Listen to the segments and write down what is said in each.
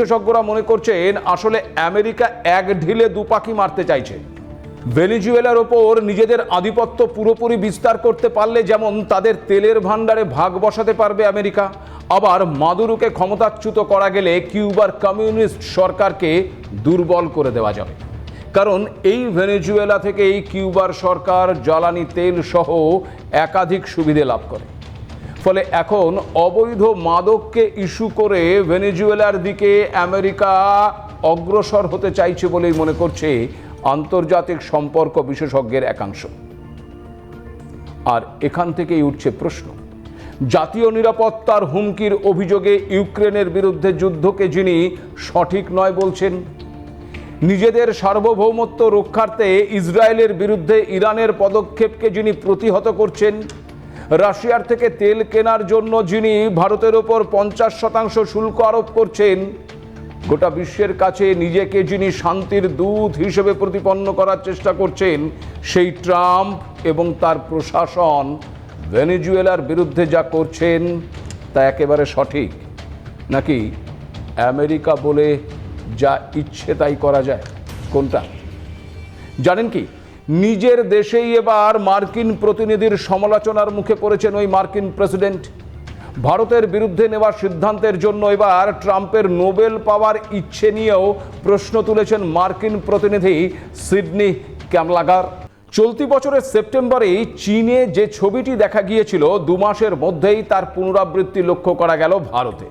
বিশেষজ্ঞরা মনে করছেন, আসলে আমেরিকা এক ঢিলে দুপাকি মারতে চাইছে। ভেনিজুয়েলার ওপর নিজেদের আধিপত্য পুরোপুরি বিস্তার করতে পারলে যেমন তাদের তেলের ভাণ্ডারে ভাগ বসাতে পারবে আমেরিকা, আবার মাদুরুকে ক্ষমতাচ্যুত করা গেলে কিউবার কমিউনিস্ট সরকারকে দুর্বল করে দেওয়া যাবে। কারণ এই ভেনেজুয়েলা থেকেই কিউবার সরকার জ্বালানি তেল সহ একাধিক সুবিধে লাভ করে। ফলে এখন অবৈধ মাদককে ইস্যু করে ভেনেজুয়েলার দিকে আমেরিকা অগ্রসর হতে চাইছে বলেই মনে করছে আন্তর্জাতিক সম্পর্ক বিশেষজ্ঞের একাংশ। আর এখান থেকেই উঠছে প্রশ্ন, জাতীয় নিরাপত্তার হুমকির অভিযোগে ইউক্রেনের বিরুদ্ধে যুদ্ধকে যিনি সঠিক নয় বলছেন, নিজেদের সার্বভৌমত্ব রক্ষার্থে ইসরায়েলের বিরুদ্ধে ইরানের পদক্ষেপকে যিনি প্রতিহত করছেন রাশিয়ার থেকে তেল কেনার জন্য যিনি ভারতের ওপর পঞ্চাশ শতাংশ শুল্ক আরোপ করছেন, গোটা বিশ্বের কাছে নিজেকে যিনি শান্তির দূত হিসেবে প্রতিপন্ন করার চেষ্টা করছেন, সেই ট্রাম্প এবং তার প্রশাসন ভেনেজুয়েলার বিরুদ্ধে যা করছেন, তা একেবারে সঠিক। নাকি আমেরিকা বলে যা ইচ্ছে তাই করা যায়? কোনটা? জানেন কি? নিজের দেশেই এবার মার্কিন প্রতিনিধির সমালোচনার মুখে পড়েছেন ওই মার্কিন প্রেসিডেন্ট। ভারতের বিরুদ্ধে নেওয়া সিদ্ধান্তের জন্য এবার ট্রাম্পের নোবেল পাওয়ার ইচ্ছে নিয়েও প্রশ্ন তুলেছেন মার্কিন প্রতিনিধি সিডনি ক্যামলাগার। চলতি বছরের সেপ্টেম্বরে চীনে যে ছবিটি দেখা গিয়েছিল, দু মাসের মধ্যেই তার পুনরাবৃত্তি লক্ষ্য করা গেল ভারতে।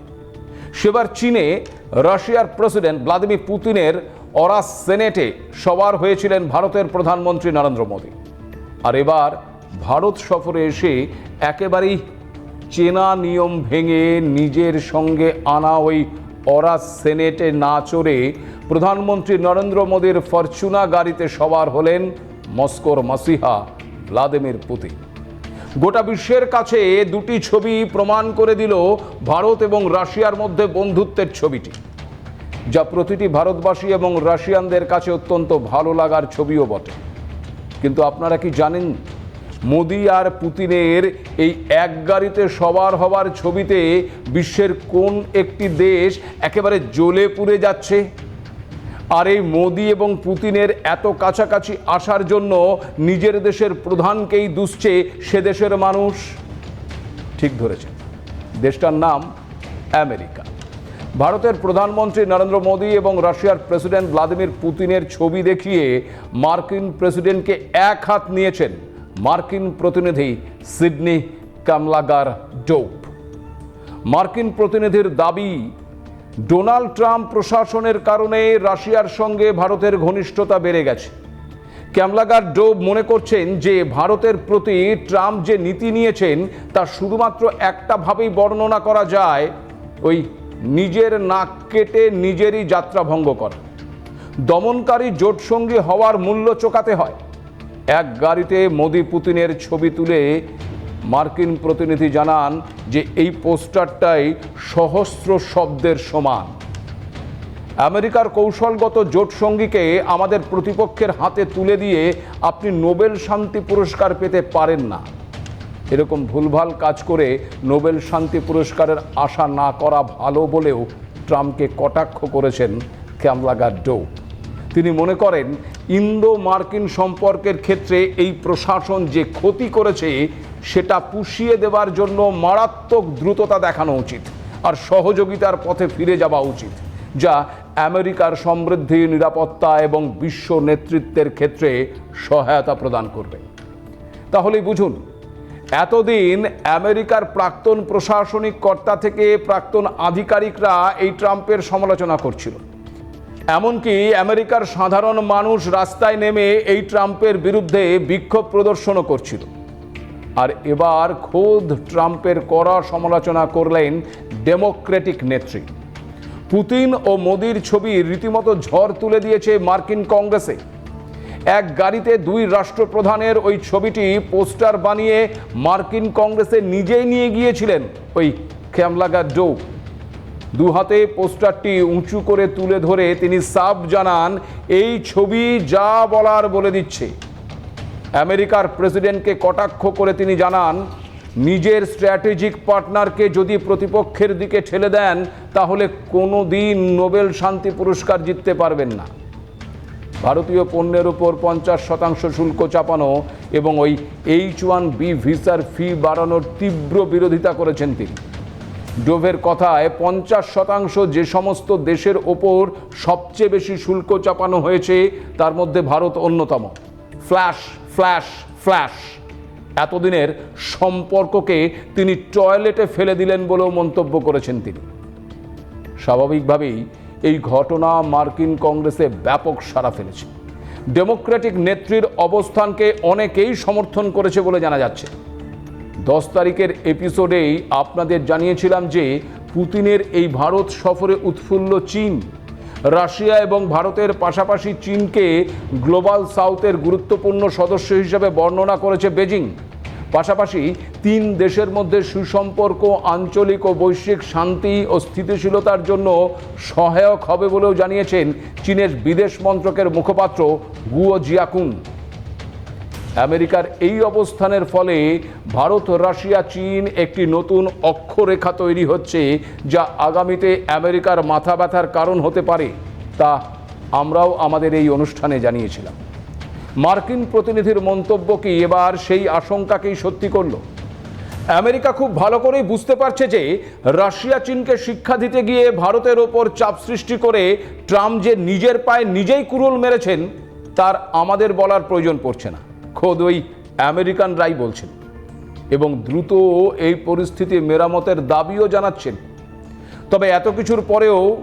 সেবার চীনে রাশিয়ার প্রেসিডেন্ট ভ্লাদিমির পুতিনের অরাস সেনেটে সবার হয়েছিলেন ভারতের প্রধানমন্ত্রী নরেন্দ্র মোদী। আর এবার ভারত সফরে এসে একেবারেই চেনা নিয়ম ভেঙে নিজের সঙ্গে আনা ওই অরাস সেনেটে না চড়ে প্রধানমন্ত্রী নরেন্দ্র মোদীর ফরচুনা গাড়িতে সবার হলেন মস্কোর মাসিহা ভ্লাদিমির পুতিন। গোটা বিশ্বের কাছে দুটি ছবি প্রমাণ করে দিল ভারত এবং রাশিয়ার মধ্যে বন্ধুত্বের ছবিটি। যা প্রতিটি ভারতবাসী এবং রাশিয়ানদের কাছে অত্যন্ত ভালো লাগার ছবিও বটে। কিন্তু আপনারা কি জানেন, মোদি আর পুতিনের এই এক গাড়িতে সবার হবার ছবিতে বিশ্বের কোন একটি দেশ একেবারে জ্বলে পুড়ে যাচ্ছে? আর এই মোদি এবং পুতিনের এত কাছাকাছি আসার জন্য নিজের দেশের প্রধানকেই দুষছে সে দেশের মানুষ? ঠিক ধরেছে দেশটার নাম আমেরিকা। ভারতের প্রধানমন্ত্রী নরেন্দ্র মোদী এবং রাশিয়ার প্রেসিডেন্ট ভ্লাদিমির পুতিনের ছবি দেখিয়ে মার্কিন প্রেসিডেন্টকে এক হাত নিয়েছেন মার্কিন প্রতিনিধি সিডনি কামলাগার ডোপ। মার্কিন প্রতিনিধির দাবি, ডোনাল্ড ট্রাম্প প্রশাসনের কারণে রাশিয়ার সঙ্গে ভারতের ঘনিষ্ঠতা বেড়ে গেছে। ক্যামলাগার ডোব মনে করছেন যে ভারতের প্রতি ট্রাম্প যে নীতি নিয়েছেন তা শুধুমাত্র একটা ভাবেই বর্ণনা করা যায়, ওই নিজের নাক কেটে নিজেরই যাত্রা ভঙ্গ করে। দমনকারী জোটসঙ্গী হওয়ার মূল্য চোকাতে হয়। এক গাড়িতে মোদি পুতিনের ছবি তুলে মার্কিন প্রতিনিধি জানান যে এই পোস্টারটাই সহস্র শব্দের সমান। আমেরিকার কৌশলগত জোট সঙ্গীকে আমাদের প্রতিপক্ষের হাতে তুলে দিয়ে আপনি নোবেল শান্তি পুরস্কার পেতে পারেন না। এরকম ভুলভাল কাজ করে নোবেল শান্তি পুরস্কারের আশা না করা ভালো বলেও ট্রাম্পকে কটাক্ষ করেছেন ক্যামলাগার ডো তিনি মনে করেন, ইন্দো মার্কিন সম্পর্কের ক্ষেত্রে এই প্রশাসন যে ক্ষতি করেছে, সেটা পুষিয়ে দেওয়ার জন্য মারাত্মক দ্রুততা দেখানো উচিত আর সহযোগিতার পথে ফিরে যাওয়া উচিত, যা আমেরিকার সমৃদ্ধি, নিরাপত্তা এবং বিশ্ব নেতৃত্বের ক্ষেত্রে সহায়তা প্রদান করবে। তাহলেই বুঝুন এতদিন আমেরিকার প্রাক্তন প্রশাসনিক কর্তা থেকে প্রাক্তন আধিকারিকরা এই ট্রাম্পের সমালোচনা করছিল। এমনকি আমেরিকার সাধারণ মানুষ রাস্তায় নেমে এই ট্রাম্পের বিরুদ্ধে বিক্ষোভ প্রদর্শনও করছিল। আর এবার খোদ ট্রাম্পের কড়া সমালোচনা করলেন ডেমোক্রেটিক নেত্রী। পুতিন ও মোদির ছবি রীতিমতো ঝড় তুলে দিয়েছে মার্কিন কংগ্রেসে। এক গাড়িতে দুই রাষ্ট্রপ্রধানের ওই ছবিটি পোস্টার বানিয়ে মার্কিন কংগ্রেসে নিজেই নিয়ে গিয়েছিলেন ওই ক্যামলাগা ডো দু হাতে পোস্টারটি উঁচু করে তুলে ধরে তিনি সাফ জানান, এই ছবি যা বলার বলে দিচ্ছে। আমেরিকার প্রেসিডেন্টকে কটাক্ষ করে তিনি জানান, নিজের স্ট্র্যাটেজিক পার্টনারকে যদি প্রতিপক্ষের দিকে ঠেলে দেন, তাহলে কোনো দিন নোবেল শান্তি পুরস্কার জিততে পারবেন না। ভারতীয় পণ্যের উপর পঞ্চাশ শতাংশ শুল্ক চাপানো এবং ওই এইচ ওয়ান বি ভিসার ফি বাড়ানোর তীব্র বিরোধিতা করেছেন তিনি। ডোভের কথায় পঞ্চাশ শতাংশ যে সমস্ত দেশের ওপর সবচেয়ে বেশি শুল্ক চাপানো হয়েছে, তার মধ্যে ভারত অন্যতম। Flash flash flash. এতদিনের সম্পর্ককে তিনি টয়লেটে ফেলে দিলেন বলেও মন্তব্য করেছেন তিনি। স্বাভাবিকভাবেই এই ঘটনা মার্কিন কংগ্রেসে ব্যাপক সাড়া ফেলেছে। ডেমোক্রেটিক নেত্রীর অবস্থানকে অনেকেই সমর্থন করেছে বলে জানা যাচ্ছে। দশ তারিখের এপিসোডেই আপনাদের জানিয়েছিলাম যে পুতিনের এই ভারত সফরে উৎফুল্ল চীন। রাশিয়া এবং ভারতের পাশাপাশি চীনকে গ্লোবাল সাউথের গুরুত্বপূর্ণ সদস্য হিসেবে বর্ণনা করেছে বেজিং। পাশাপাশি তিন দেশের মধ্যে সুসম্পর্ক, আঞ্চলিক ও বৈশ্বিক শান্তি ও স্থিতিশীলতার জন্য সহায়ক হবে বলেও জানিয়েছেন চীনের বিদেশ মন্ত্রকের মুখপাত্র গুয়ো জিয়াকুন। আমেরিকার এই অবস্থানের ফলে ভারত, রাশিয়া, চীন একটি নতুন অক্ষরেখা তৈরি হচ্ছে যা আগামীতে আমেরিকার মাথা ব্যথার কারণ হতে পারে, তা আমরাও আমাদের এই অনুষ্ঠানে জানিয়েছিলাম। মার্কিন প্রতিনিধির মন্তব্য কি? এবার সেই আশঙ্কাকেই সত্যি করল। আমেরিকা খুব ভালো করেই বুঝতে পারছে যে রাশিয়া চীনকে শিক্ষা দিতে গিয়ে ভারতের ওপর চাপ সৃষ্টি করে ট্রাম্প যে নিজের পায়ে নিজেই কুরুল মেরেছেন, তার আমাদের বলার প্রয়োজন পড়ছে না। খোদ ওই আমেরিকানরাই বলছেন। এবং দ্রুত এই পরিস্থিতি মেরামতের দাবিও জানাচ্ছেন। তবে এত কিছুর পরেও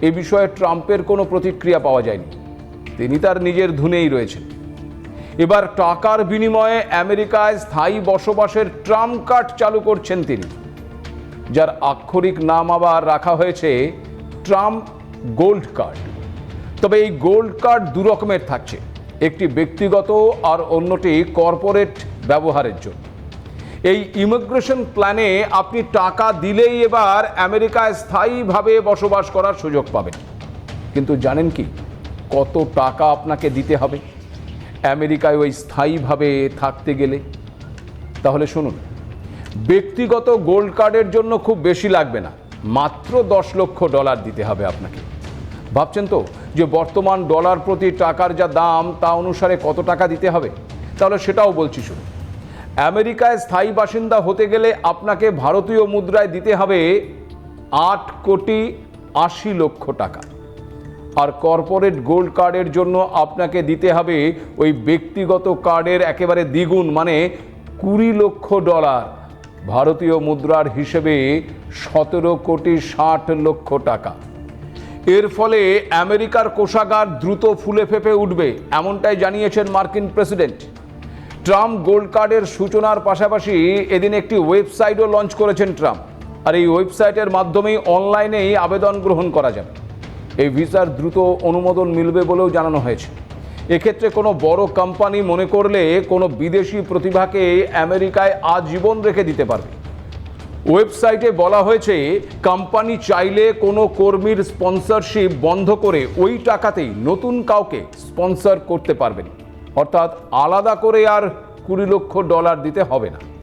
এ বিষয়ে ট্রাম্পের কোনো প্রতিক্রিয়া পাওয়া যায়নি। তিনি তার নিজের ধুনেই রয়েছেন। এবার টাকার বিনিময়ে আমেরিকায় স্থায়ী বসবাসের ট্রাম্প কার্ড চালু করছেন তিনি, যার আক্ষরিক নাম আবার রাখা হয়েছে ট্রাম্প গোল্ড কার্ড। তবে এই গোল্ড কার্ড দু রকমের থাকছে, একটি ব্যক্তিগত আর অন্যটি কর্পোরেট ব্যবহারের জন্য। এই ইমিগ্রেশন প্ল্যানে আপনি টাকা দিলেই এবার আমেরিকায় স্থায়ীভাবে বসবাস করার সুযোগ পাবেন। কিন্তু জানেন কি, কত টাকা আপনাকে দিতে হবে? আমেরিকায় ওই স্থায়ীভাবে থাকতে গেলে, তাহলে শুনুন, ব্যক্তিগত গোল্ড কার্ডের জন্য খুব বেশি লাগবে না, মাত্র দশ লক্ষ ডলার দিতে হবে আপনাকে। ভাবছেন তো যে বর্তমান ডলার প্রতি টাকার যা দাম, তা অনুসারে কত টাকা দিতে হবে? তাহলে সেটাও বলছি শুনুন, আমেরিকায় স্থায়ী বাসিন্দা হতে গেলে আপনাকে ভারতীয় মুদ্রায় দিতে হবে আট কোটি আশি লক্ষ টাকা। আর কর্পোরেট গোল্ড কার্ডের জন্য আপনাকে দিতে হবে ওই ব্যক্তিগত কার্ডের একেবারে দ্বিগুণ মানে কুড়ি লক্ষ ডলার ভারতীয় মুদ্রার হিসেবে সতেরো কোটি ষাট লক্ষ টাকা। এর ফলে আমেরিকার কোষাগার দ্রুত ফুলে ফেপে উঠবে, এমনটাই জানিয়েছেন মার্কিন প্রেসিডেন্ট। ট্রাম্প গোল্ড কার্ডের সূচনার পাশাপাশি এদিন একটি ওয়েবসাইটও লঞ্চ করেছেন ট্রাম্প। আর এই ওয়েবসাইটের মাধ্যমেই অনলাইনেই আবেদন গ্রহণ করা যাবে। এই ভিসার দ্রুত অনুমোদন মিলবে বলেও জানানো হয়েছে। এক্ষেত্রে কোনো বড় কোম্পানি মনে করলে কোনো বিদেশি প্রতিভাকে আমেরিকায় আজীবন রেখে দিতে পারবে। ওয়েবসাইটে বলা হয়েছে, কোম্পানি চাইলে কোনো কর্মীর স্পন্সরশিপ বন্ধ করে ওই টাকাতেই নতুন কাউকে স্পন্সর করতে পারবেন অর্থাৎ আলাদা করে আর কুড়ি লক্ষ ডলার দিতে হবে না।